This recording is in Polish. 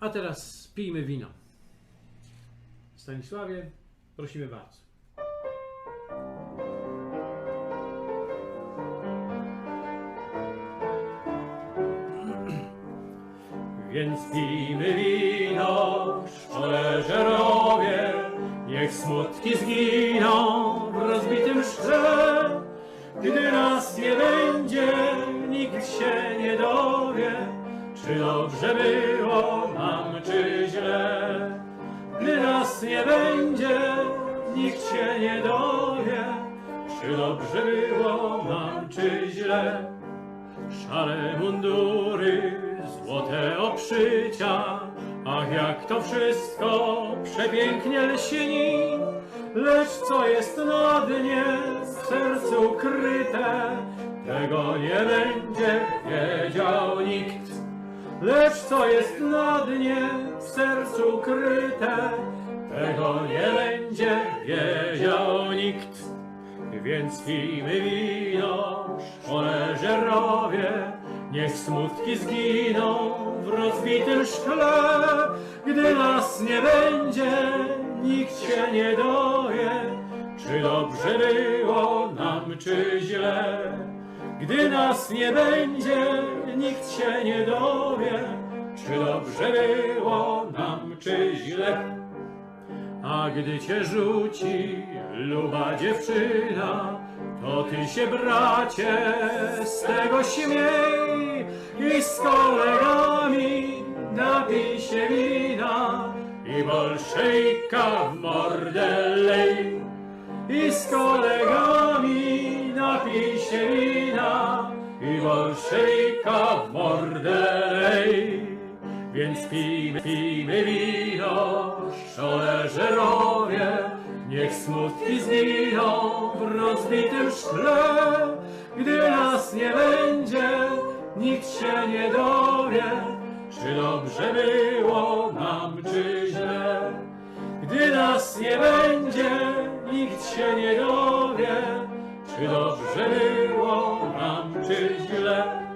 A teraz pijmy wino. Stanisławie, prosimy bardzo. Więc pijmy wino, szkoleżerowie, niech smutki zginą w rozbitym szkle. Gdy nas nie będzie, nikt się nie dowie, czy dobrze było nie będzie, nikt się nie dowie, czy dobrze było nam, czy źle. Szare mundury, złote obszycia, ach jak to wszystko przepięknie lśni. Lecz co jest na dnie, w sercu ukryte, tego nie będzie wiedział nikt. Lecz co jest na dnie, w sercu ukryte, tego nie będzie wiedział nikt. Więc pijmy wino, szkoleżerowie, niech smutki zginą w rozbitym szkle. Gdy nas nie będzie, nikt się nie dowie, czy dobrze było nam, czy źle. Gdy nas nie będzie, nikt się nie dowie, czy dobrze było nam, czy źle. Gdy cię rzuci luba dziewczyna, to ty się bracie z tego śmiej i z kolegami napij się wina i bolszejka w mordę lej. I z kolegami napij się wina i bolszejka w mordę lej. Więc pijmy, pijmy wino, szkoleżerowie, niech smutki zginą w rozbitym szkle. Gdy nas nie będzie, nikt się nie dowie, czy dobrze było nam, czy źle. Gdy nas nie będzie, nikt się nie dowie, czy dobrze było nam, czy źle.